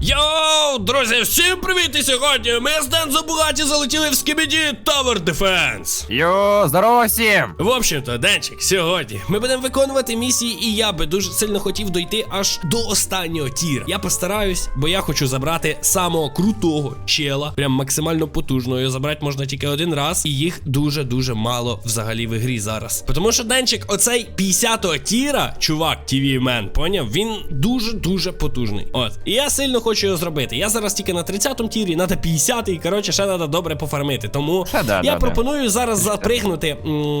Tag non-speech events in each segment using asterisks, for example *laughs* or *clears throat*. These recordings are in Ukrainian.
Йоу, друзі, всім привіт! І сьогодні ми з Ден Забугаті залетіли в Скібіді Tower Defense. Йо, здорово всім! В общем-то, Денчик, сьогодні ми будемо виконувати місії, і я би дуже сильно хотів дойти аж до останнього тіра. Я постараюсь, бо я хочу забрати самого крутого чела, прям максимально потужного. Його забрати можна тільки один раз, і їх дуже-дуже мало взагалі в ігрі зараз. Тому що Денчик, оцей 50-го тіра, чувак, TV Мен, поняв? Він дуже-дуже потужний. От. І я сильно хочу його зробити. Я зараз тільки на 30-му тірі, треба 50-й, коротше, ще треба добре пофармити. Тому да, я да, да. пропоную зараз запригнути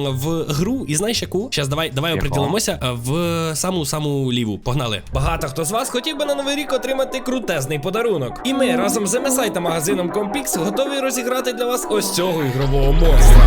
в гру. І знаєш яку? Зараз давай, давай оприділимося е, в саму саму ліву. Погнали. Багато хто з вас хотів би на новий рік отримати крутезний подарунок. І ми разом з MSI та магазином Compix готові розіграти для вас ось цього ігрового монстра.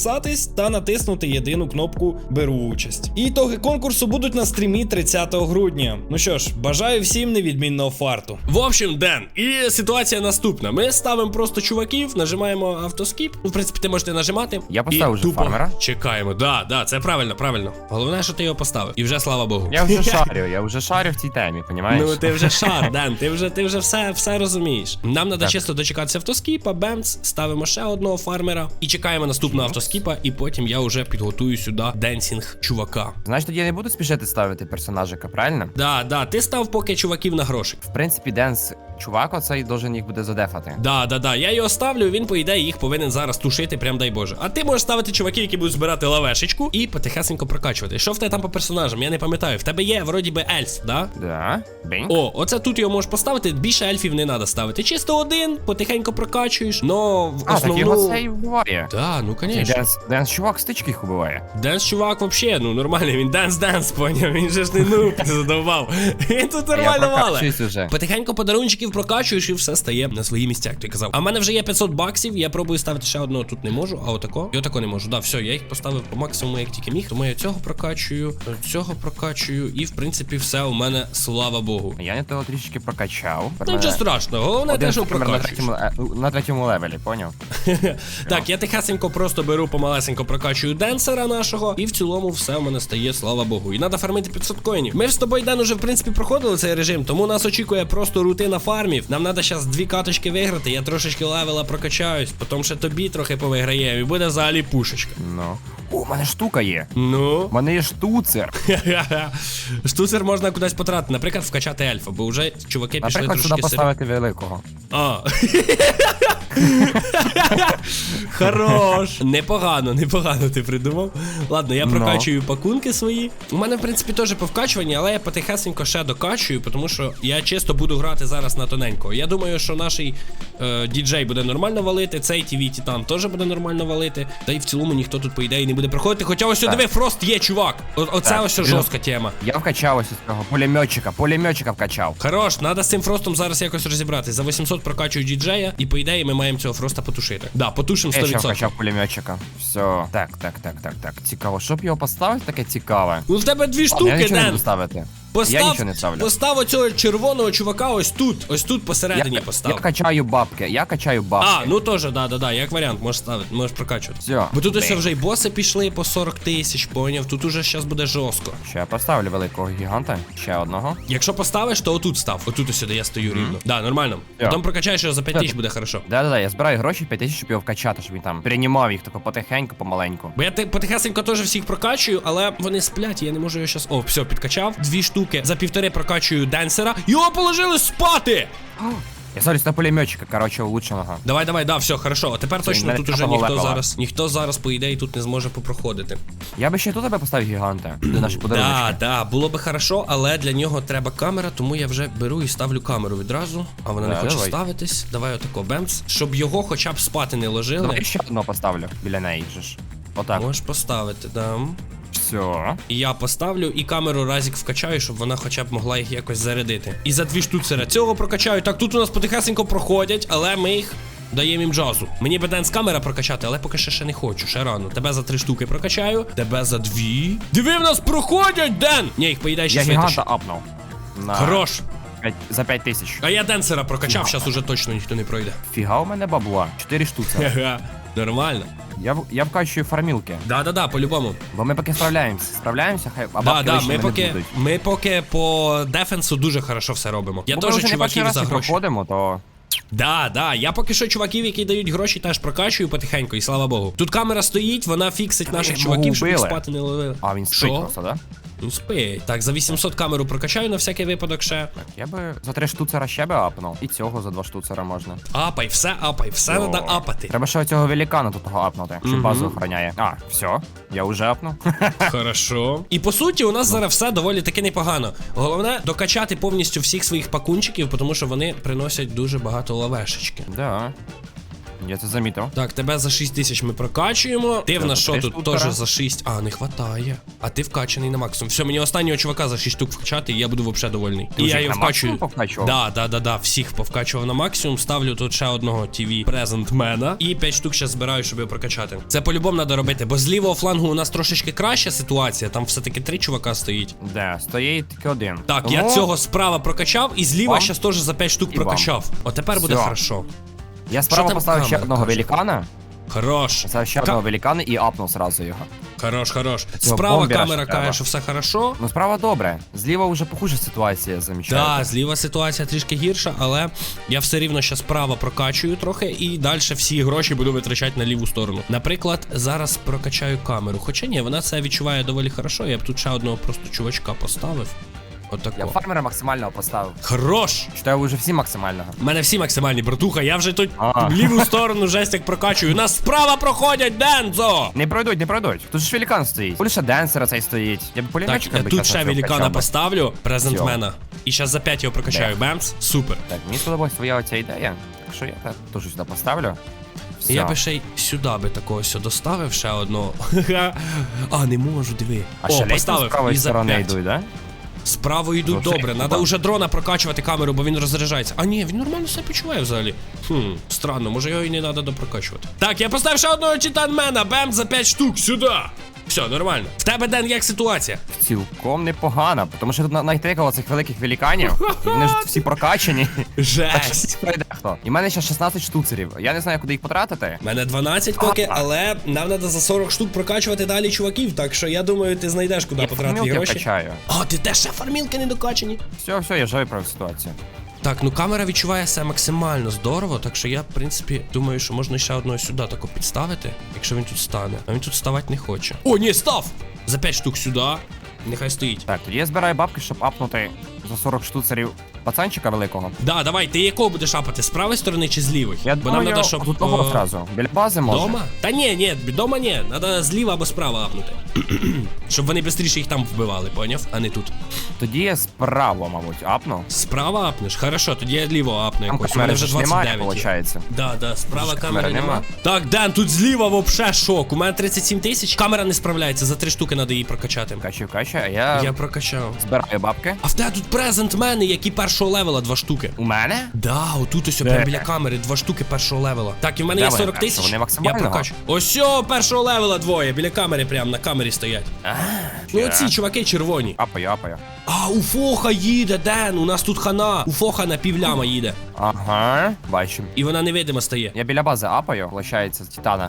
підписатись та натиснути єдину кнопку Беру участь. І ітоги конкурсу будуть на стрімі 30 грудня. Ну що ж, бажаю всім невідмінного фарту. В общем, Ден, і ситуація наступна. Ми ставимо просто чуваків, нажимаємо автоскіп. Ну, в принципі, ти можете нажимати. Я поставив вже тупо фармера. Чекаємо. Да, да, це правильно, правильно. Головне, що ти його поставив. І вже слава Богу. Я вже *laughs* шарю, я вже шарю в цій темі, понімаєш? Ну, ти вже шар, Ден, ти вже, ти вже все, все розумієш. Нам треба чисто дочекатися автоскіпа, бемц, ставимо ще одного фармера і чекаємо наступного автоскіпа, і потім я вже підготую сюди денсінг чувака. Знаєш, тоді я не буду спішити ставити персонажика, правильно? Да, да, ти став поки чуваків на грошик. В принципі, Денс, чувак, оцей должен їх буде задефати. Да, да, да. Я його ставлю, він, по ідеї, їх повинен зараз тушити, прям дай Боже. А ти можеш ставити чуваків, які будуть збирати лавешечку і потихесенько прокачувати. Що в тебе там по персонажам? Я не пам'ятаю. В тебе є, вроді би, ельф, да? Да? Бінг? О, оце тут його можеш поставити, більше ельфів не треба ставити. Чисто один, потихеньку прокачуєш, но в А, так основну... його цей вбиває. Да, ну конечно. Денс, Денс, чувак, стички їх убиває. Денс чувак вообще, ну нормальний, він денс-денс, поняв, він же ж не нуб, *laughs* задовбав. Він тут нормально вале. прокачуюсь уже. Подарунчиків прокачуєш і все стає на свої місця, як ти казав. А в мене вже є 500 баксів, я пробую ставити ще одного тут не можу, а отако. І отако не можу. Да, все, я їх поставив по максимуму, як тільки міг. Тому я цього прокачую, цього прокачую, і в принципі все у мене, слава Богу. Я не того трішечки прокачав. Ну нічого страшного, головне те, що на прокачуєш. третьому, на третьому левелі, поняв? *laughs* Так, я тихесенько просто беру помалесенько прокачую денсера нашого, і в цілому все в мене стає, слава Богу. І треба фармити 500 коїнів. Ми ж з тобою Ден уже в принципі проходили цей режим, тому нас очікує просто рутина фармів. Нам треба зараз дві каточки виграти. Я трошечки левела прокачаюсь, потім ще тобі трохи повиграємо, і буде взагалі пушечка. Ну. О, у мене штука є. Ну. У мене є штуцер. *laughs* Штуцер можна кудись потратити, наприклад, вкачати ельфа, бо вже чуваки пішли Наприклад, сюди Наприклад, сюди поставити великого. А. *laughs* *laughs* Хорош. Непогано, непогано ти придумав. Ладно, я Ну. прокачую пакунки свої. У мене, в принципі, теж по вкачуванні, але я потихесенько ще докачую, тому що я чисто буду грати зараз на тоненько. Я думаю, що наш е, діджей буде нормально валити, цей TV Титан теж буде нормально валити. Та й в цілому ніхто тут, по ідеї, не буде проходити. Хоча ось диви, Фрост є, чувак. О- оце Так, ось він- жорстка тема. Я вкачав ось цього пулеметчика, пулеметчика вкачав. Хорош, треба з цим фростом зараз якось розібратися. За 800 прокачую діджея, і по ідеї ми маємо цього фроста потушити. Да, потушимо Я ще 100%. пулеметчика. Все. Так, так, так, так, так. Цікаво, щоб його поставити таке цікаве? Ну в тебе дві Я штуки, нічого не буду ставити. Постав, нічого не ставлю. Постав оцього червоного чувака ось тут. Ось тут посередині Я, постав. я качаю бабки, я качаю бабки. А, ну теж, да, да, да, як варіант, можеш ставити, можеш прокачувати. Всьо. Бо тут ось вже й боси пішли по 40 тисяч, поняв. Тут уже зараз буде жорстко. Ще я поставлю великого гіганта, ще одного. Якщо поставиш, то отут став. Отут ось сюди я стою рівно. Да, нормально. Я. Потім прокачаєш його за 5 тисяч буде хорошо. Да-да-да, я збираю гроші 5 тисяч, щоб його вкачати, щоб він там приймав їх тако потихеньку, помаленьку. Бо я ти- потихесенько теж всіх прокачую, але вони сплять, і я не можу його щас. О, все, підкачав. Дві штуки. За півтори прокачую денсера. Його положили спати! Я ставлюсь на пулеметчика, короче, улучшеного. Давай, давай, да, все, хорошо. А тепер точно тут уже ніхто лепало. зараз. Ніхто зараз, по ідеї, тут не зможе попроходити. Я би ще тут тебе поставив гіганта. Де наші *clears throat* подарунки. Да, да, було би хорошо, але для нього треба камера, тому я вже беру і ставлю камеру відразу. А вона не хоче давай. ставитись. Давай отако бемц, щоб його хоча б спати не ложили. Давай ще одного поставлю біля неї ж. Отак. Можеш поставити, да. Все. І я поставлю і камеру разік вкачаю, щоб вона хоча б могла їх якось зарядити. І за дві штуцера цього прокачаю. Так, тут у нас потихесенько проходять, але ми їх. Даємо їм джазу. Мені би денс камера прокачати, але поки ще ще не хочу. Ще рано. Тебе за три штуки прокачаю, тебе за дві. Диви, в нас проходять, Ден! Ні, їх поїдай ще Я світиш. гіганта апнув. На Хорош. п'ять- за 5 тисяч. А я денсера прокачав, зараз уже точно ніхто не пройде. Фіга у мене бабла. 4 штуки. Нормально. Я, в- я вкачую фармілки. Да-да-да, по-любому. Бо ми поки справляємося. Справляємося, хай а Да, да, ми поки, ми поки по дефенсу дуже хорошо все робимо. Я теж чуваків за гроші. проходимо, то Да, да, я поки що чуваків, які дають гроші, теж прокачую потихеньку, і слава Богу. Тут камера стоїть, вона фіксить наших чуваків, щоб їх спати не ловили. А він спить просто, да? Ну спить. Так, за 800 камеру прокачаю на всякий випадок ще. Так, я би за три штуцера ще би апнув. І цього за два штуцера можна. Апай, все апай, все О. треба апати. Треба ще цього великана тут того апнути, що Мгм. базу охороняє. А, все, я вже апнув. *laughs* Хорошо. І по суті, у нас зараз все доволі таки непогано. Головне докачати повністю всіх своїх пакунчиків, тому що вони приносять дуже багато лавешечки. да. Я це замітив. Так, тебе за 6 тисяч ми прокачуємо. Ти в нас що тут теж за 6. А, не хватає. А ти вкачаний на максимум. Все, мені останнього чувака за 6 штук вкачати, і я буду взагалі довольний. Ти і я його вкачую. повкачував? Да, да, да, да, всіх повкачував на максимум. Ставлю тут ще одного TV презентмена. І 5 штук ще збираю, щоб його прокачати. Це по-любому треба робити, бо з лівого флангу у нас трошечки краща ситуація. Там все-таки три чувака стоїть. Де, стоїть тільки один. Так, Тому я цього справа прокачав, і зліва зараз теж за 5 штук і прокачав. От тепер буде Всьо. хорошо. Я справа там поставив ще камера одного каже? великана. Хорош. Поставив ще Ка- одного великана і апнув зразу його. Хорош, хорош. Справа бомбера камера ще треба. каже, що все хорошо. Ну справа добре. Зліва вже похуже ситуація замічаю. Так, зліва ситуація трішки гірша, але я все рівно ще справа прокачую трохи і далі всі гроші буду витрачати на ліву сторону. Наприклад, зараз прокачаю камеру. Хоча ні, вона це відчуває доволі хорошо. Я б тут ще одного просто чувачка поставив. Я Отако. фармера максимального поставив. Хорош! Читаю вже всі максимального. У мене всі максимальні, братуха, я вже тут А. в ліву сторону жесть як прокачую. У нас справа проходять Дензо! Не пройдуть, не пройдуть. Тут ж великан стоїть. Лише денсера цей стоїть. Я б Так, пулеметчика я би тут чесно ще цього великана би. поставлю, презентмена. І зараз за 5 його прокачаю. Бемс, супер. Так, мені сподобалась твоя оця ідея. Так що я так теж сюди поставлю. Все. Я би ще й сюди би такого сюди доставив ще одного. *laughs* а, не можу, диви. А О, ще ледь з поставив правої і за сторони 5. йдуть, да? Справа йдуть добре. Треба уже дрона прокачувати камеру, бо він розряджається. А ні, він нормально себе почуває взагалі. Хм, странно, може його і не треба допрокачувати. Так, я поставив ще одного читанмена, бем за 5 штук, сюди. Все, нормально. В тебе, Ден, як ситуація? Цілком непогано, тому що тут на- найтикало цих великих великанів, і вони ж всі прокачані. Жесть. Пройде хто. І в мене ще 16 штуцерів. Я не знаю, куди їх потратити. У мене 12 поки, але нам треба за 40 штук прокачувати далі чуваків, так що я думаю, ти знайдеш куди Я потратити фармілки гроші. вкачаю. А, ти теж ще фармілки не докачані? Все, все, я вже виправив ситуацію. Так, ну камера відчуває себе максимально здорово, так що я, в принципі, думаю, що можна ще одного сюди тако підставити, якщо він тут стане. А він тут ставати не хоче. О, ні, став! За 5 штук сюди. Нехай стоїть. Так, тоді я збираю бабки, щоб апнути за 40 штуцерів пацанчика великого. Да, давай, ти якого будеш апати? З правої сторони чи з лівої? Я Бо думаю, нам треба, щоб. тут того зразу. Біля бази може. Дома? Та ні, ні, дома ні. Треба зліва або справа апнути. *clears throat* щоб вони швидше їх там вбивали, поняв? А не тут. Тоді я справа, мабуть, апну. Справа апнеш? Хорошо, тоді я ліво апну Там якось. У мене камери вже ж немає, 29. є. виходить. Да, да, справа Ж камери камери нема. нема. Так, Ден, тут зліва вообще шок. У мене 37 тисяч. Камера не справляється, за три штуки треба її прокачати. Качаю, качаю, а я, Я прокачав. збираю бабки. А в тебе тут презентмени, які першого першого левела два штуки. У мене? Да, отут ось Де? прямо біля камери, два штуки першого левела. Так, і в мене Де є вони 40 перші? тисяч. Вони Я максимального? прокачу. Ось першого левела двоє, біля камери, прямо на камері стоять. Ну оці чуваки червоні. Апаю, апаю. А, у Фоха їде, Ден, у нас тут хана. У Фоха на півляма їде. Ага, бачу. І вона невидима стає. Я біля бази апаю, виходить, з Титана.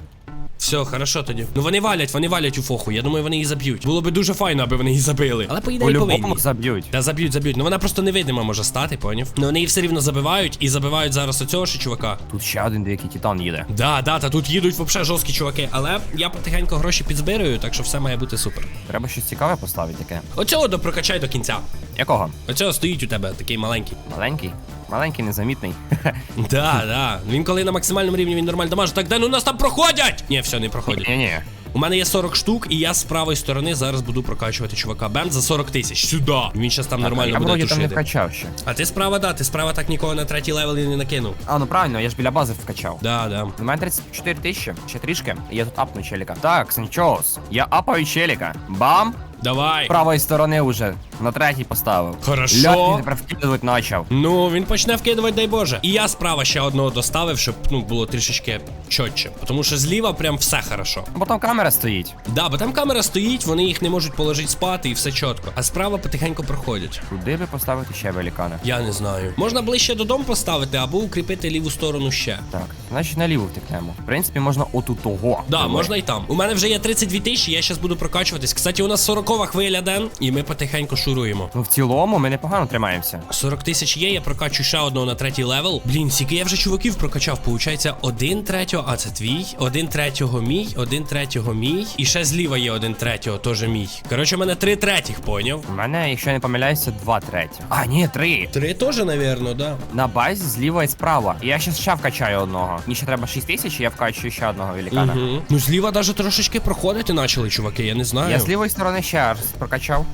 Все, хорошо тоді. Ну вони валять, вони валять у Фоху. Я думаю, вони її заб'ють. Було би дуже файно, аби вони її забили. Але по ідеї повинні. Заб'ють. Та заб'ють, заб'ють. Ну вона просто невидима може стати, поняв? Ну вони її все рівно забивають і забивають зараз оцього ще чувака. Тут ще один деякий Титан їде. Да, да, та тут їдуть вообще жорсткі чуваки, але я потихеньку гроші підзбираю, так що все має бути супер. Треба щось цікаве поставити таке. Оцього допрокачай до кінця. Якого? Оцього стоїть у тебе такий маленький. Маленький? Маленький, незамітний. *laughs* Да, да. Він коли на максимальному рівні він нормально дамаже. Так де ну нас там проходять? Ні, все, не проходять. Ні-ні. У мене є 40 штук, і я з правої сторони зараз буду прокачувати чувака. Бем за 40 тисяч. Сюди. Він щас там нормально я буде вроді там не тушити. вкачав ще. А ти справа, да, ти справа так нікого на третій левел і не накинув. А, ну правильно, я ж біля бази вкачав. Да, да. У мене 34 тисячі, ще трішки, і я тут апну челіка. Так, Сенчоус, я апаю челіка. Бам! Давай. Правої сторони вже на третій поставив. Хорошо. Тепер вкидувати почав. Ну, він почне вкидувати, дай Боже. І я справа ще одного доставив, щоб ну було трішечки чотче. Тому що зліва прям все хорошо. Бо там камера стоїть. Да, бо там камера стоїть, вони їх не можуть положити спати і все чітко. А справа потихеньку проходять. Куди би поставити ще великана? Я не знаю. Можна ближче додому поставити або укріпити ліву сторону ще. Так, значить наліво втекнемо. В принципі, можна отут того. Да, можна і там. У мене вже є 32 тисячі, я зараз буду прокачуватись. Кстати, у нас 40 хвиля ден, і ми потихеньку шуруємо. Ну в цілому ми непогано тримаємося. 40 тисяч є, я прокачу ще одного на третій левел. Блін, скільки я вже чуваків прокачав. Получається, один третього, а це твій, один третього мій, один третього мій. І ще зліва є один третього, теж мій. Коротше, у мене три третіх, поняв? У мене, якщо я не помиляюся, два треті. А, ні, три. Три теж, навірно, да. На базі зліва і справа. І я ще ще вкачаю одного. Мені ще треба 6 тисяч, і я вкачую ще одного великана. Угу. Ну, зліва навіть трошечки проходити почали, чуваки, я не знаю. Я з лівої сторони ще раз прокачав.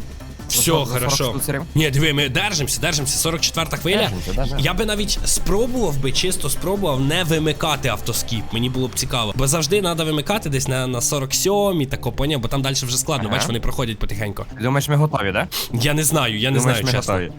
Все, хорошо. Ні, диви, ми держимося, держимося. 44-та хвиля. Держимося. Я би навіть спробував би, чисто спробував не вимикати автоскіп. Мені було б цікаво. Бо завжди треба вимикати десь на, на 47-й, тако поняв, бо там далі вже складно. Ага. Бачиш, вони проходять потихеньку. Думаєш, ми готові, да? Я не знаю, я не Думаєш, знаю, ми чесно. готові.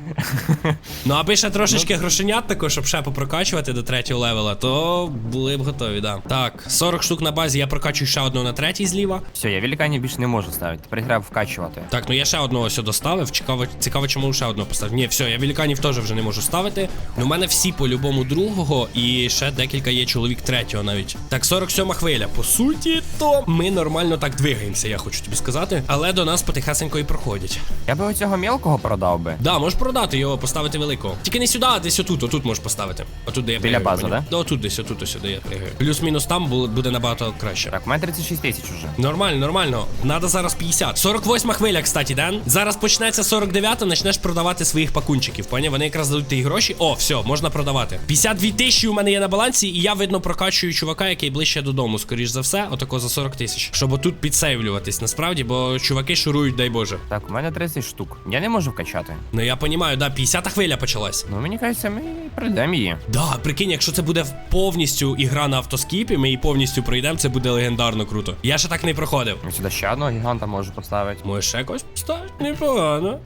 *laughs* Ну, аби ще трошечки грошенят також, щоб ще попрокачувати до третього левела, то були б готові, да. Так, 40 штук на базі, я прокачую ще одного на третій зліва. Все, я великанів більше не можу ставити. Тепер треба вкачувати. Так, ну я ще одного сюди доставив. Цікаво, цікаво, чому ще одного поставив. Ні, все, я великанів теж вже не можу ставити. Ну, у мене всі по-любому другого, і ще декілька є чоловік третього навіть. Так, 47 хвиля. По суті, то ми нормально так двигаємося, я хочу тобі сказати. Але до нас потихесенько і проходять. Я би оцього мелкого продав би. Да, можеш продати його, поставити великого. Тільки не сюди, а десь отут, отут можеш поставити. Отут, де я Біля бази, да? Да, отут десь, отут ось, де я пригаю. Плюс-мінус там буде набагато краще. Так, у мене 36 тисяч уже. Нормально, нормально. Надо зараз 50. 48 хвиля, кстати, Ден. Зараз почнеться 49, почнеш продавати своїх пакунчиків. Поняв? Вони якраз дадуть ті гроші. О, все, можна продавати. 52 тисячі у мене є на балансі, і я видно прокачую чувака, який ближче додому, скоріш за все, отако за 40 тисяч. Щоб отут підсейвлюватись, насправді, бо чуваки шурують, дай Боже. Так, у мене 30 штук. Я не можу вкачати. Ну я понімаю, да, 50 хвиля почалась. Ну мені кажеться, ми пройдемо її. Да, прикинь, якщо це буде повністю ігра на автоскіпі, ми її повністю пройдемо, це буде легендарно круто. Я ще так не проходив. Сюди ще одного гіганта можу поставити. Можеш ще якось поставити? Непогано.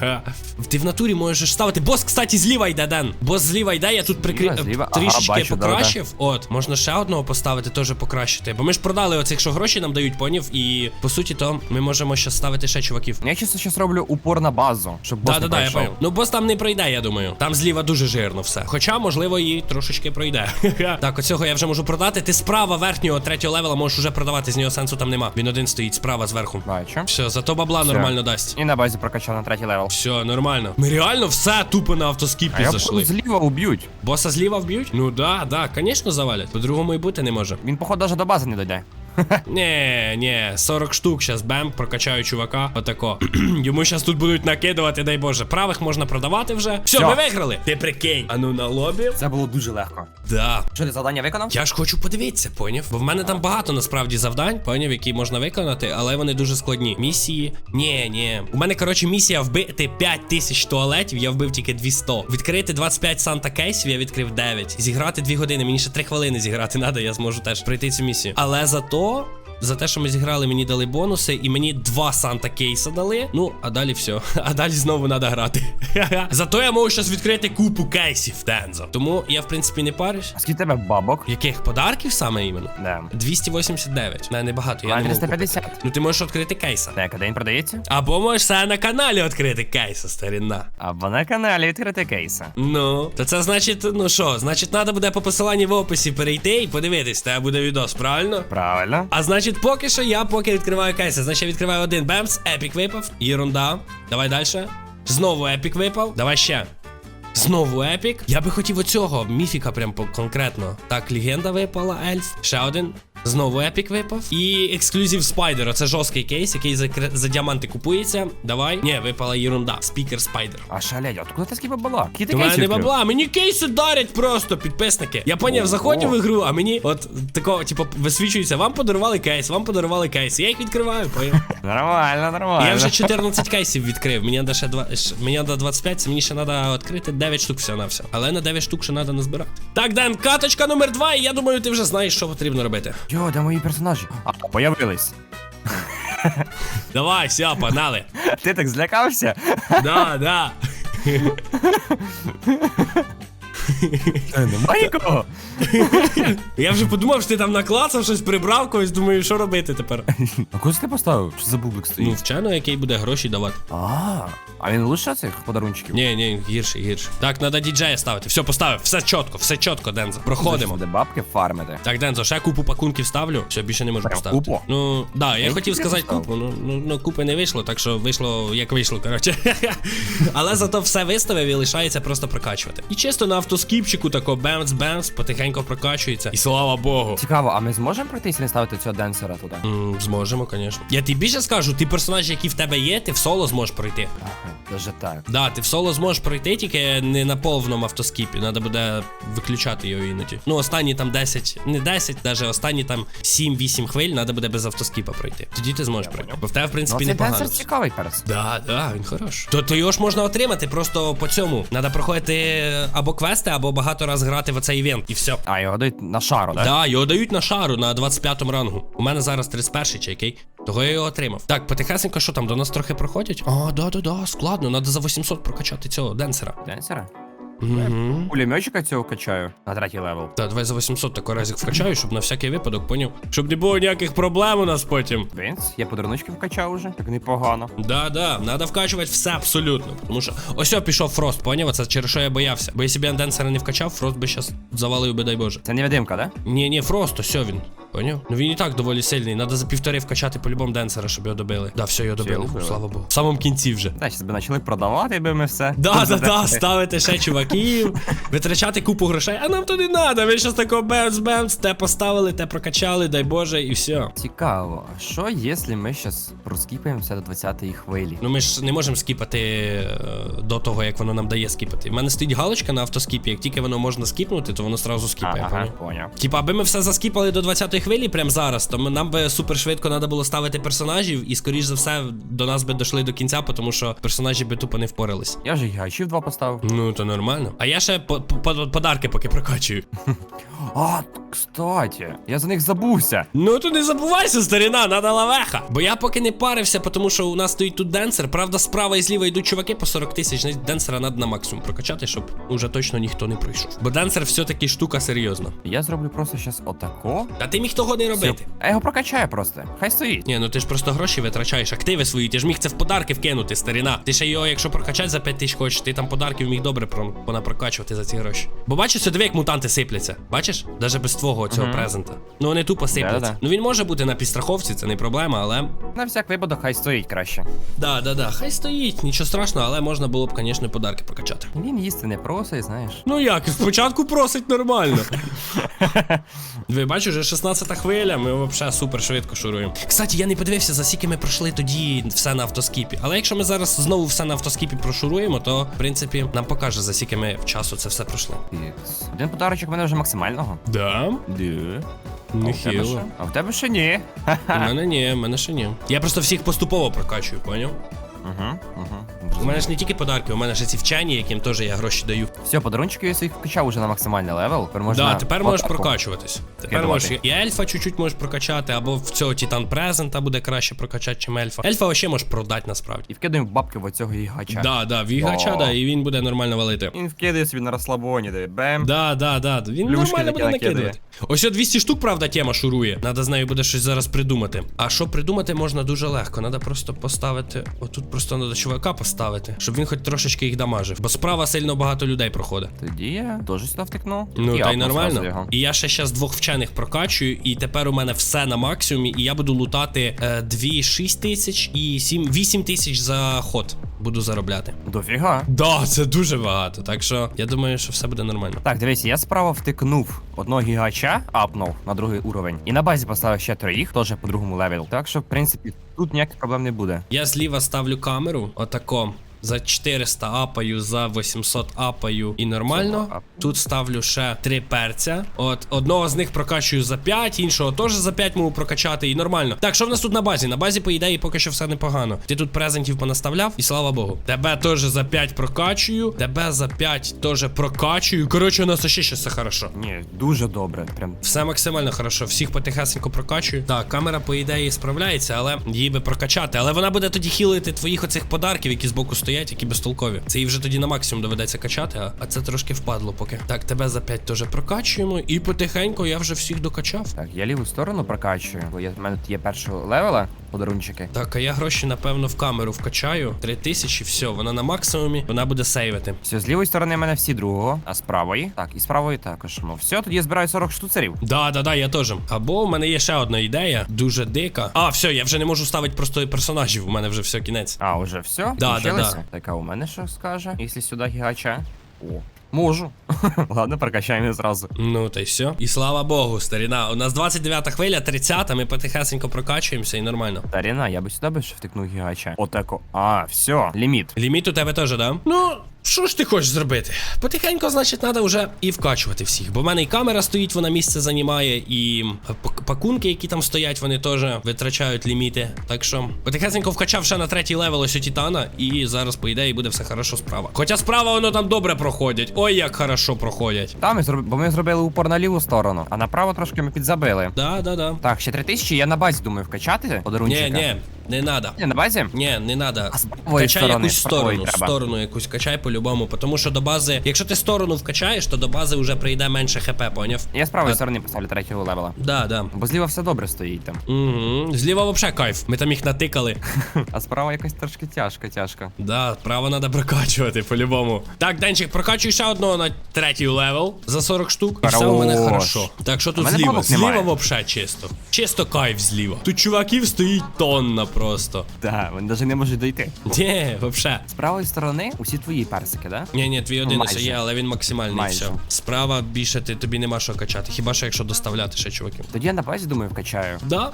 Ха. Ти в натурі можеш ставити. Бос, кстати, зліва йде, Ден. Бос зліва йде, я тут прикрив зліва. Ага, трішечки бачу, да, покращив. От, можна ще одного поставити, теж покращити. Бо ми ж продали оцих, що гроші нам дають, поняв? І по суті, то ми можемо ще ставити ще чуваків. Я чисто зараз роблю упор на базу, щоб бос Да, не да, да, я пройшов. Ну, бос там не пройде, я думаю. Там зліва дуже жирно все. Хоча, можливо, і трошечки пройде. так, оцього я вже можу продати. Ти справа верхнього третього левела можеш уже продавати, з нього сенсу там нема. Він один стоїть справа зверху. Бачу. Все, зато бабла Все. нормально дасть. І на базі прокачав на третій левел. Все, нормально. Ми реально все тупо на автоскіпі А я зайшли. зліва уб'ють. Боса зліва вб'ють? Ну да, да, звісно, завалять. По-другому і бути не може. Він, походу, навіть до бази не дойде. *laughs* Ні, ні, 40 штук щас бем, прокачаю чувака. Отако. *clears throat* Йому щас тут будуть накидувати, дай Боже. Правих можна продавати вже. Все, Всьо. ми виграли. Ти прикинь. А ну на лобі. Це було дуже легко. Да. Що ти завдання виконав? Я ж хочу подивитися, поняв? Бо в мене там багато насправді завдань, поняв, які можна виконати, але вони дуже складні. Місії. Ні, ні. У мене, коротше, місія вбити 5 тисяч туалетів, я вбив тільки 200. Відкрити 25 санта кейсів, я відкрив 9. Зіграти 2 години. Мені ще 3 хвилини зіграти треба, я зможу теж пройти цю місію. Але зато. no за те, що ми зіграли, мені дали бонуси, і мені два Санта кейса дали. Ну, а далі все. *laughs* А далі знову треба грати. *laughs* Зато я можу зараз відкрити купу кейсів, Дензо. Тому я, в принципі, не парюсь. А скільки тебе бабок? Яких подарків саме іменно? Да. 289. Не, небагато, я А, не можу 350. Ну ти можеш відкрити кейса. Так, а де він продається? Або можеш себе на каналі відкрити кейса, старина. Або на каналі відкрити кейса. Ну, то це значить, ну що, значить, треба буде по посиланні в описі перейти і подивитись, тебе буде відос, правильно? Правильно. А значить, поки що я поки відкриваю кейси. Значить, я відкриваю один бемс, епік випав. Єрунда. Давай далі. Знову епік випав. Давай ще. Знову епік. Я би хотів оцього міфіка прям конкретно. Так, легенда випала, ельф. Ще один. Знову епік випав. І ексклюзив спайдер. Оце жорсткий кейс, який за, за діаманти купується. Давай. Ні, випала єрунда. Спікер спайдер. А шалядь, откуда ти скільки бабла? Які ти У мене не бабла, мені кейси дарять просто підписники. Я поняв, заходжу в ігру, а мені от такого, типу, висвічується, вам подарували кейс, вам подарували кейс. Я їх відкриваю, поняв. *laughs* Нормально, нормально. Я вже 14 кейсів відкрив. Мені треба ще два, ш- мені треба 25, це мені ще треба відкрити 9 штук всього на все. Але на 9 штук ще треба назбирати. Так, Ден, каточка номер 2, і я думаю, ти вже знаєш, що потрібно робити. Йо, де мої персонажі? А, появились. Давай, все, погнали. Ти так злякався? Да, да. *laughs* Нема нікого. Я вже подумав, що ти там наклацав щось, прибрав когось, думаю, що робити тепер. А куди ти поставив? Що за бублик Ну, стоїть? вчено, який буде гроші давати. А, а він лише цих подарунчиків? Ні, ні, гірше, гірше. Так, треба діджея ставити. Все, поставив, все чітко, все чітко, Дензо. Проходимо. Де бабки фармити. Так, Дензо, ще купу пакунків ставлю. Все, більше не можу поставити. купу? Ну, да, я хотів сказати купу. Ну, ну, ну, купи не вийшло, так що вийшло, як вийшло, коротше. *laughs* Але зато все виставив і лишається просто прокачувати. І чисто на автоскіпчику тако бемс-бемс, потихеньку прокачується. І слава Богу. Цікаво, а ми зможемо пройтися не ставити цього денсера туди? М, зможемо, звісно. Я тобі більше скажу, ти персонаж, який в тебе є, ти в соло зможеш пройти. Ага, даже так. Да, ти в соло зможеш пройти, тільки не на повному автоскіпі. Треба буде виключати його іноді. Ну, останні там 10, не 10, навіть останні там 7-8 хвиль треба буде без автоскіпа пройти. Тоді ти зможеш пройти. Бо в тебе, в Ну, принципі, цей непогано. денсер цікавий перс. Да, да, він хорош. То, то його ж можна отримати просто по цьому. Треба проходити або квести, або багато раз грати в цей івент, і все. А, його дають на шару, да? Да, його дають на шару на 25 рангу. У мене зараз 31 чи який. Того я його отримав. Так, потихесенько, що там, до нас трохи проходять? А, да, да, да, складно. Треба за 800 прокачати цього денсера. Денсера? Угу. Пулеметчика цього качаю на третій левел. Та, давай за 800 тако разик вкачаю, щоб на всякий випадок, поняв. Щоб не було ніяких проблем у нас потім. Вінс, я подаруночки вкачав уже. Так непогано. Да, да, треба вкачувати все абсолютно. Тому що ось пішов Фрост, поняв? Це через що я боявся. Бо якщо б я денсера не вкачав, Фрост би щас завалив би, дай Боже. Це невидимка, да? Ні, ні, Фрост, ось він. Поняв? Ну він і так доволі сильний. Треба за півтори вкачати по-любому денсера, щоб його добили. Да, все, його добили. вбили. Слава Богу. В самому кінці вже. Щас би почали продавати би ми все. Да, *laughs* да, да, ставити ще чуваків, витрачати купу грошей, а нам то не треба. Ви щас такого бемс-бемс, те поставили, те прокачали, дай Боже, і все. Цікаво, а що якщо ми зараз проскіпаємося до 20-ї хвилі? Ну ми ж не можемо скіпати е, до того, як воно нам дає скіпати. У мене стоїть галочка на автоскіпі, як тільки воно можна скіпнути, то воно сразу скіпає. ага, поняв? поняв. Типа, аби ми все заскіпали до 20-ї хвилі прямо зараз, то ми, нам би супер швидко треба було ставити персонажів, і скоріш за все до нас би дійшли до кінця, тому що персонажі би тупо не впорались. Я ж і гайчів два поставив. Ну, то нормально. А я ще по- по- подарки поки прокачую. *laughs* А, кстати, я за них забувся. Ну то не забувайся, старина, надо лавеха. Бо я поки не парився, тому що у нас стоїть тут денсер. Правда, справа і зліва йдуть чуваки по 40 тисяч. Денсера треба на максимум прокачати, щоб уже точно ніхто не пройшов. Бо денсер все-таки штука серйозна. Я зроблю просто зараз отако. А ти міг того не робити. А його прокачаю просто. Хай стоїть. Ні, ну ти ж просто гроші витрачаєш, активи свої, ти ж міг це в подарки вкинути, старина. Ти ще його, якщо прокачати за 5 тисяч хочеш, ти там подарків міг добре про- понапрокачувати за ці гроші. Бо бачиш, диви, як мутанти сипляться. Бачиш? Даже без твого цього презента. Ну вони тупо сипляться. Да-да-да. Ну він може бути на підстраховці, це не проблема, але. На всяк випадок хай стоїть краще. Да, да, да, хай стоїть, нічого страшного, але можна було б, звісно, подарки прокачати. Він їсти не просить, знаєш. Ну як, спочатку просить нормально. *laughs* Ви бачиш, вже 16 хвиля, ми взагалі супер швидко шуруємо. Кстати, я не подивився, за скільки ми пройшли тоді все на автоскіпі. Але якщо ми зараз знову все на автоскіпі прошуруємо, то в принципі нам покаже, за скільки ми в часу це все пройшли. Один подарочок в мене вже максимального. Да? Да. Тебе Нехило. А в тебе ще ні. У мене ні, в мене ще ні. Я просто всіх поступово прокачую, поняв? Угу, угу. У мене ж не тільки подарки, у мене ж ці вчені, яким теж я гроші даю. Все, подарунчики я своїх вкачав уже на максимальний левел. Тепер можна Да, тепер можеш атаку. прокачуватись. Тепер Кидувати. можеш і ельфа чуть-чуть можеш прокачати, або в цього Титан Презента буде краще прокачати, чим ельфа. Ельфа вообще можеш продати насправді. І вкидаємо бабки в оцього гігача. Да, да, вігача, О. да, і він буде нормально валити. Він вкидає собі на розслабоні, де бем. Да, да, да. Він Плюшки нормально такі буде накидає. накидувати. Ось о 200 штук, правда, тема шурує. Надо з нею буде щось зараз придумати. А що придумати можна дуже легко. Надо просто поставити. Отут просто треба чувака поставити, щоб він хоч трошечки їх дамажив. Бо справа сильно багато людей проходить. Тоді я теж сюди втикну. Ну, та й нормально. його. І я ще зараз двох вчених прокачую, і тепер у мене все на максимумі, і я буду лутати е, 2 6 тисяч і 7, 8 тисяч за ход буду заробляти. Дофіга. Да, це дуже багато. Так що я думаю, що все буде нормально. Так, дивись, я справа втикнув одного гігача, апнув на другий уровень. І на базі поставив ще троїх, теж по другому левелу. Так що, в принципі, тут ніяких проблем не буде. Я зліва ставлю камеру, отако. За 400 апаю, за 800 апаю і нормально. Тут ставлю ще три перця. От одного з них прокачую за 5, іншого теж за 5 можу прокачати і нормально. Так, що в нас тут на базі? На базі, по ідеї, поки що все непогано. Ти тут презентів понаставляв, і слава Богу. Тебе теж за 5 прокачую, тебе за 5 теж прокачую. Коротше, у нас ще ще все хорошо. Ні, дуже добре. Прям Все максимально хорошо, всіх потихесенько прокачую. Так, камера, по ідеї, справляється, але її би прокачати. Але вона буде тоді хілити твоїх оцих подарків, які збоку стоять, які безтолкові. Це їй вже тоді на максимум доведеться качати, а це трошки впадло поки. Так, тебе за 5 теж прокачуємо, і потихеньку я вже всіх докачав. так, я ліву сторону прокачую, бо я, в мене тут є першого левела, подарунчики. Так, а я гроші, напевно, в камеру вкачаю. 3000, все, вона на максимумі, вона буде сейвити. Все, з лівої сторони в мене всі другого, а з правої. Так, і з правої також. Ну все, тоді я збираю 40 штуцерів. Да, да, да, я теж. Або в мене є ще одна ідея, дуже дика. А, все, я вже не можу ставити просто персонажів, у мене вже все кінець. А, уже все? Да, Включилися? да, Так, а у мене що скаже? Якщо сюди гігача. О, можу. *laughs* Ладно, прокачаємо зразу. Ну та й все. І слава Богу, старіна. У нас 29 хвиля, 30, ми потихесенько прокачуємося і нормально. Старіна, я би сюди би ще втикнув гігача. Отако. А, все, ліміт. Ліміт у тебе теж, да? Ну, що ж ти хочеш зробити? Потихенько, значить, треба вже і вкачувати всіх. Бо в мене і камера стоїть, вона місце займає, і пакунки, які там стоять, вони теж витрачають ліміти. Так що, потихесенько вкачав ще на третій левел ось у Титана, і зараз, по ідеї, буде все хорошо справа. Хоча справа воно там добре проходять. Ой, як хорошо проходять. Там ми бо ми зробили упор на ліву сторону, а направо трошки ми підзабили. Да, да, да. Так, ще 3000 я на базі думаю вкачати подарунчика. Ні, ні, не надо. Ні, на базі? Ні, не надо. А з правої Качай сторони, якусь з правої сторону, треба. сторону якусь качай по-любому. Тому що до бази, якщо ти сторону вкачаєш, то до бази вже прийде менше хп, поняв? Я з правої сторони поставлю третього левела. Да, да. Бо зліва все добре стоїть там. Угу. Зліва вообще кайф. Ми там їх натикали. *laughs* А справа якось трошки тяжко, тяжко. Да, право треба прокачувати по-любому. Так, Денчик, прокачуй ще одного на третій левел за 40 штук. І все у мене Хорош. хорошо. Так, що тут мене зліва? бабок Зліва вообще чисто. Чисто кайф зліва. Тут чуваків стоїть тонна просто. Так, вони навіть не можуть дойти. Ні, вообще. З правої сторони усі твої персики, да? Ні, ні, твій один ще є, але він максимальний. Майже. Все. Справа більше ти тобі нема що качати. Хіба що якщо доставляти ще чуваків. Тоді я на базі думаю вкачаю. Да.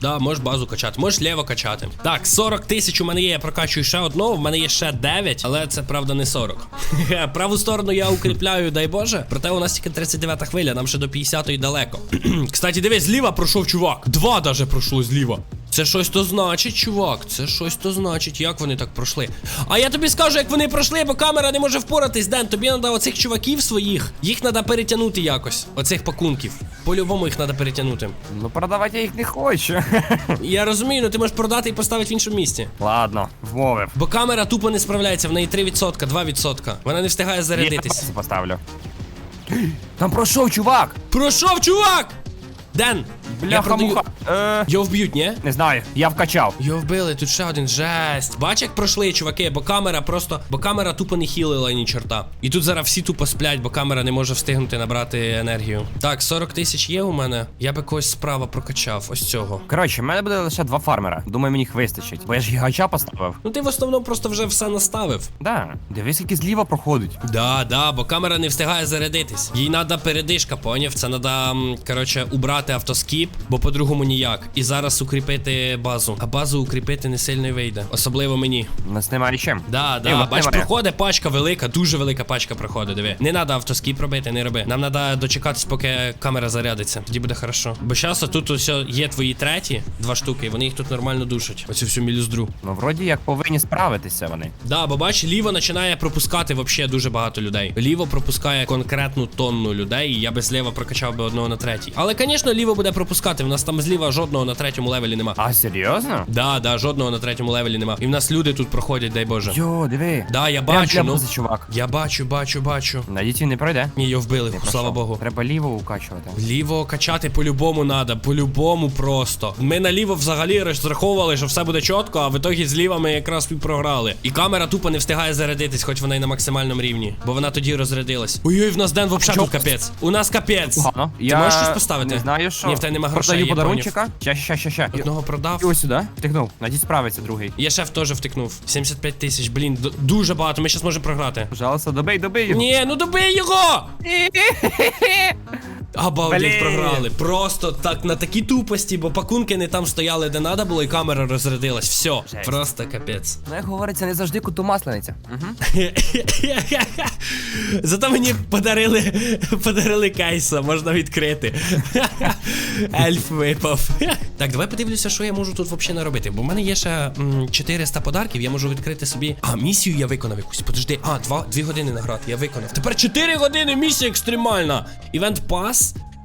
Да, можеш базу качати, можеш ліво качати. Так, 40 тисяч у мене є, я прокачую ще одного, в мене є ще 9, але це правда не 40. *laughs* Праву сторону я укріпляю, дай Боже. Проте у нас тільки 39 хвиля, нам ще до 50-ї далеко. *clears throat* Кстати, дивись, зліва пройшов чувак. Два даже пройшло зліва. Це щось то значить, чувак. Це щось то значить, як вони так пройшли. А я тобі скажу, як вони пройшли, бо камера не може впоратись, Ден. Тобі треба оцих чуваків своїх. Їх треба перетягнути якось. Оцих пакунків. По-любому їх треба перетягнути. Ну продавати я їх не хочу. *laughs* Я розумію, ну ти можеш продати і поставити в іншому місці. Ладно, вмовив. Бо камера тупо не справляється, в неї 3%, 2%. Вона не встигає зарядитись. Я поставлю. *gasps* Там пройшов чувак! Пройшов, чувак! Ден! Бляха продаю... муха. Е, Його вб'ють, ні? не знаю, я вкачав. Його вбили, тут ще один жесть. Бач, як пройшли, чуваки, бо камера просто. Бо камера тупо не хілила ні чорта. І тут зараз всі тупо сплять, бо камера не може встигнути набрати енергію. Так, 40 тисяч є у мене. Я би когось справа прокачав, ось цього. Коротше, в мене буде лише два фармера. Думаю, мені їх вистачить. Бо я ж гігача поставив. Ну ти в основному просто вже все наставив. Да, дивись, скільки зліва проходить. Да, да, бо камера не встигає зарядитись. Їй треба передишка, поняв? Це треба, коротше, убрати автоскіп бо по-другому ніяк. І зараз укріпити базу. А базу укріпити не сильно вийде. Особливо мені. У нас немає чим. Да, да, бач, проходить пачка велика, дуже велика пачка проходить, диви. Не треба автоскіп робити, не роби. Нам треба дочекатись, поки камера зарядиться. Тоді буде хорошо. Бо зараз тут ось є твої треті, два штуки, і вони їх тут нормально душать. Оцю всю мілюздру. Ну, вроді як повинні справитися вони. Да, бо бач, ліво починає пропускати вообще дуже багато людей. Ліво пропускає конкретну тонну людей, і я би зліва прокачав би одного на третій. Але, звісно, ліво буде пропускати. В нас там зліва жодного на третьому левелі нема. А, серйозно? Да, да, жодного на третьому левелі нема. І в нас люди тут проходять, дай Боже. Йо, диви. Да, я Прям бачу, ну. бази, чувак. Я бачу, бачу, бачу. Надіюсь, він не пройде. Ні, його вбили, Не слава пройшов. Богу. Треба ліво укачувати. Ліво качати по-любому надо, по-любому просто. Ми наліво взагалі розраховували, що все буде чітко, а в ітогі зліва ми якраз і програли. І камера тупо не встигає зарядитись, хоч вона й на максимальному рівні, бо вона тоді розрядилась. Ой-ой, в нас ден вообще тут капець. У нас капець. Погано. Ти можеш щось поставити? Не знаю, що. Ні, в тебе нема грошей. Продаю подарунчика. Ща, ща, ща, ща. Одного продав. І ось сюди. Втикнув. Надіть справиться другий. Я шеф теж втикнув. 75 тисяч, блін, д- дуже багато. Ми зараз можемо програти. Пожалуйста, добий, добий його. Ні, ну добий його! *laughs* Обалдеть, Блін. програли. Просто так на такі тупості, бо пакунки не там стояли, де треба було, і камера розрядилась. Все, Жесть. просто капець. Ну, як говориться, не завжди куту маслениця. Угу. *laughs* Зато мені подарили *laughs* подарили кейса, можна відкрити. *laughs* Ельф випав. Так, давай подивлюся, що я можу тут взагалі наробити. Бо в мене є ще м, 400 подарків, я можу відкрити собі. А, місію я виконав якусь. Подожди, а, 2, 2 години наград я виконав. Тепер 4 години місія екстремальна. Івент пас.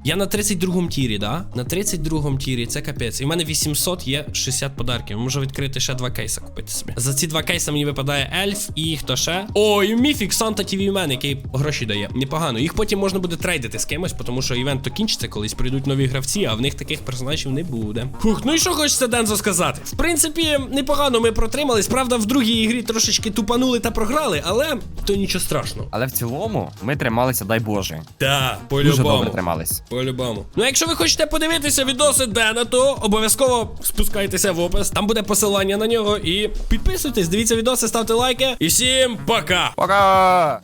Я на 32-му тірі, да? На 32-му тірі, це капець. І в мене 800 є 60 подарків. Можу відкрити ще два кейса купити собі. За ці два кейса мені випадає ельф і хто ще? О, і міфік Санта TV Man, який гроші дає. Непогано. Їх потім можна буде трейдити з кимось, тому що івент то кінчиться, колись прийдуть нові гравці, а в них таких персонажів не буде. Фух, ну і що хочеться Дензо сказати? В принципі, непогано ми протримались. Правда, в другій ігрі трошечки тупанули та програли, але то нічого страшного. Але в цілому ми трималися, дай Боже. Так, Дуже добре тримались. По-любому. Ну, якщо ви хочете подивитися відоси Дена, то обов'язково спускайтеся в опис. Там буде посилання на нього. І підписуйтесь, дивіться відоси, ставте лайки. І всім пока! Пока!